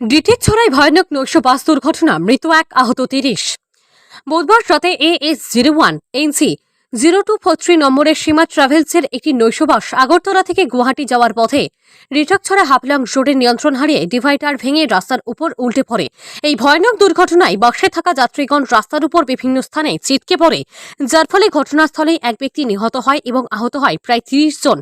ডিটির ছড়ায় ভয়ানক নৈশ বাস দুর্ঘটনা, মৃত এক আহত তিরিশ। বুধবার রাতে A S zero one NC zero two four three নম্বরের সীমা ট্রাভেলসের একটি নৈশবাস আগরতলা থেকে গুয়াহাটি যাওয়ার পথে রিটাকছড়া হাপলাং রোডের নিয়ন্ত্রণ হারিয়ে ডিভাইডার ভেঙে রাস্তার উপর উল্টে পড়ে। এই ভয়ানক দুর্ঘটনায় বাসে থাকা যাত্রীগণ রাস্তার উপর বিভিন্ন স্থানে ছিটকে পড়ে, যার ফলে ঘটনাস্থলেই এক ব্যক্তি নিহত হয় এবং আহত হয় প্রায় তিরিশ জন।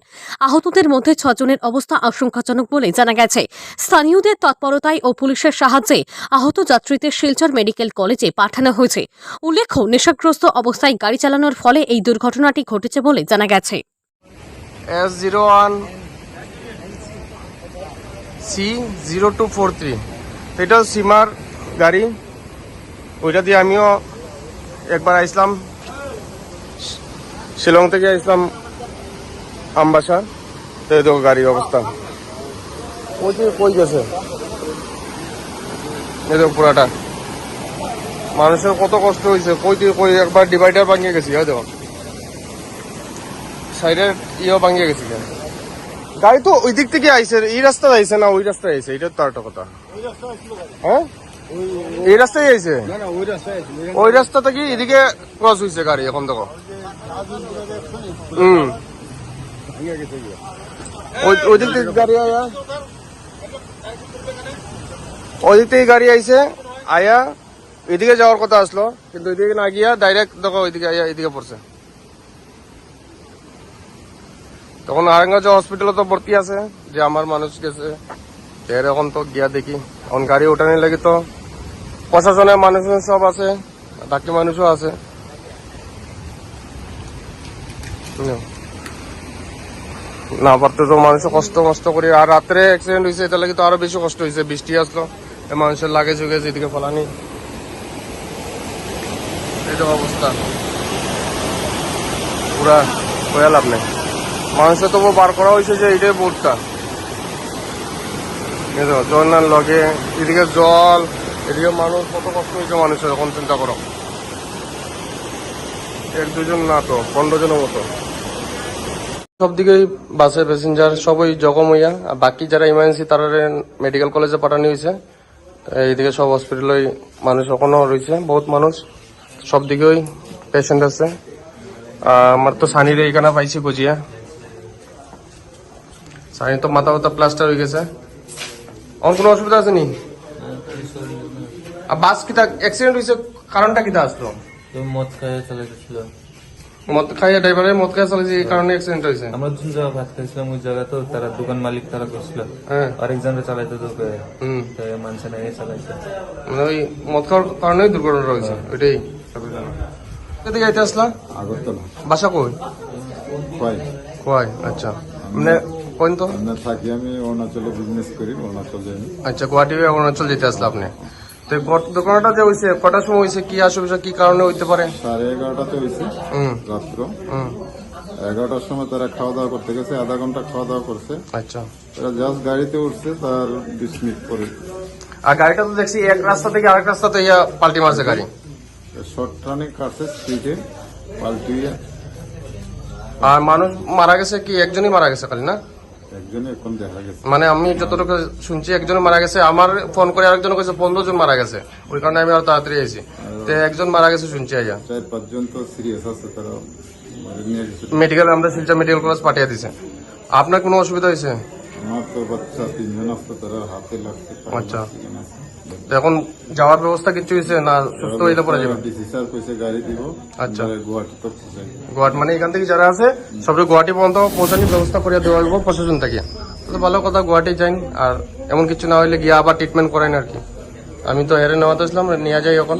আহতদের মধ্যে ছজনের অবস্থা আশঙ্কাজনক বলে জানা গেছে। স্থানীয়দের তৎপরতায় ও পুলিশের সাহায্যে আহত যাত্রীদের শিলচর মেডিকেল কলেজে পাঠানো হয়েছে। উল্লেখ্য, নেশাগ্রস্ত অবস্থায় গাড়ি চালানোর ফলে এই দুর্ঘটনাটি ঘটেছে বলে জানা গেছে। S zero one C zero two four three এটা সীমার গাড়ি। ওইটা দিয়ে আমিও একবার আইসলাম। শি- শিলং থেকে আইসলাম আমবাসা। এই দেখো গাড়ির অবস্থা। ওই কই গেছে? এই দেখো পুরাটা। মানুষের কত কষ্ট হয়েছে। কই দিয়ে কই একবার ডিভাইডার ভাঙিয়ে গেছি দেখো। সাইডের ইয়েও ভাঙিয়ে গেছে কেন গাড়ি তো ওই দিক থেকে আইছে এই রাস্তা আইছে না ওই রাস্তায় আইছে? এটা তো একটা কথা। হ্যাঁ? এই রাস্তায় আইছে? ওই রাস্তা থেকে এদিকে ক্রস হয়েছে গাড়ি এখন দেখো। হুম। ওই ওই দিক থেকে গাড়ি আয়া। ওই দিক থেকে গাড়ি আইছে আয়া। এদিকে যাওয়ার কথা আসলো কিন্তু এদিকে না গিয়া ডাইরেক্ট দেখো ওইদিকে আয়া এদিকে পড়ছে। তখন আরেঙ্গঞ্জ হসপিটালে তো ভর্তি আছে, যে আমার মানুষ গেছে। এর এখন তো গিয়া দেখি। এখন গাড়ি ওঠানি লাগে তো প্রশাসনের মানুষ সব আছে, বাকি মানুষও আছে। না পারতে তো মানুষ কষ্ট মষ্ট করি। আর রাত্রে অ্যাক্সিডেন্ট হয়েছে এটা লাগে তো আরও বেশি কষ্ট হয়েছে বৃষ্টি আসলো মানুষের লাগে ঝুঁকে এদিকে ফলানি। তো অবস্থা। পুরা হয়ে লাভ নেই। মানুষের তবু বার করা হয়েছে যে এইটাই বোর্ডটা। জল লগে, এদিকে জল, এদিকে মানুষ, কত কষ্ট হয়েছে মানুষের, এখন চিন্তা করো। এক দুজন না তো, পনেরো জনের মতো। সব দিকেই বাসের প্যাসেঞ্জার সবই জখম হইয়া, আর বাকি যারা ইমার্জেন্সি তারা মেডিকেল কলেজে পাঠানো হয়েছে এইদিকে সব হসপিটালে মানুষ এখনও রয়েছে বহুত মানুষ। সব দিকেই পেশেন্ট আছে। আমার তো সানিরে এখানে পাইছি গজিয়া। সানি তো মাথা মাথা প্লাস্টার হয়ে গেছে। আমার কোনো অসুবিধা আছে নি? আর বাস কিটা অ্যাক্সিডেন্ট হয়েছে কারণটা কিটা আসলো? মদ খাইয়ে চলে গেছিল। মদ খাইয়া ড্রাইভারের মদ খাইয়া চালাইছে এই কারণে অ্যাক্সিডেন্ট হয়েছে আমরা দুজন জায়গা ভাত খাইছিলাম ওই জায়গা তো তারা দোকান মালিক তারা করছিল হ্যাঁ। আরেকজনরা চালাইতে তো হুম মানুষ নাই চালাইছে। মানে ওই মদ খাওয়ার কারণেই দুর্ঘটনা হয়েছে ওইটাই কোথা যাইতে আসলা? আগরতলা। বাসা কই? হয় কয় আচ্ছা। মানে কোন তো থাকি আমি অরুণাচলে বিজনেস করি অরুণাচল আচ্ছা গুয়াহাটি অরুণাচল যেতে আসলে আপনি? তো ঘট- ঘটনাটা যে হয়েছে কটার সময় হয়েছে কি অসুবিধা কি কারণে হইতে পারে? সাড়ে এগারোটাতে হয়েছে হুম। রাত্র। এগারোটার সময় তারা খাওয়া দাওয়া করতে গেছে আধা ঘণ্টা খাওয়া দাওয়া করছে। আচ্ছা। তারা জাস্ট গাড়িতে উঠছে তার বিশ মিনিট পরে। আর গাড়িটা তো দেখছি এক রাস্তা থেকে আরেক রাস্তাতে ইয়া পাল্টি মারছে গাড়ি। শর্ট টানে কাটছে স্পিডে পাল্টিয়ে। আর মানুষ মারা গেছে কি? একজনই মারা গেছে খালি না? মানে আমি যতটুকু শুনছি একজন মারা গেছে। আমার ফোন করে আরেকজন কইছে পনেরো জন মারা গেছে। ওই কারণে আমি আরও তাড়াতাড়ি আইছি। তো একজন মারা গেছে শুনছি আইয়া। চার পাঁচজন তো সিরিয়াস আছে তারা মেডিকেল আমরা শিলচর মেডিকেল কলেজ পাঠিয়ে দিছে। আপনার কোনো অসুবিধা হয়েছে আমার তো বাচ্চা তিনজন আসতো তারা হাতে লাগছে আচ্ছা। এখন যাওয়ার ব্যবস্থা কিছু হয়েছে না সুস্থ হইলে পরে যাবে? ডিসি স্যার কইছে গাড়ি দিব আচ্ছা। গুয়াহাটি তো গুয়াহাটি মানে এখান থেকে যারা আছে সবরে গুয়াহাটি পর্যন্ত পৌঁছানোর ব্যবস্থা করে দেওয়া হইব প্রশাসন থেকে। তো ভালো কথা গুয়াহাটি যাইন আর এমন কিছু না হইলে গিয়ে আবার ট্রিটমেন্ট করেন আর কি। আমি তো এরে নেওয়াতে আসলাম নিয়ে যাই এখন।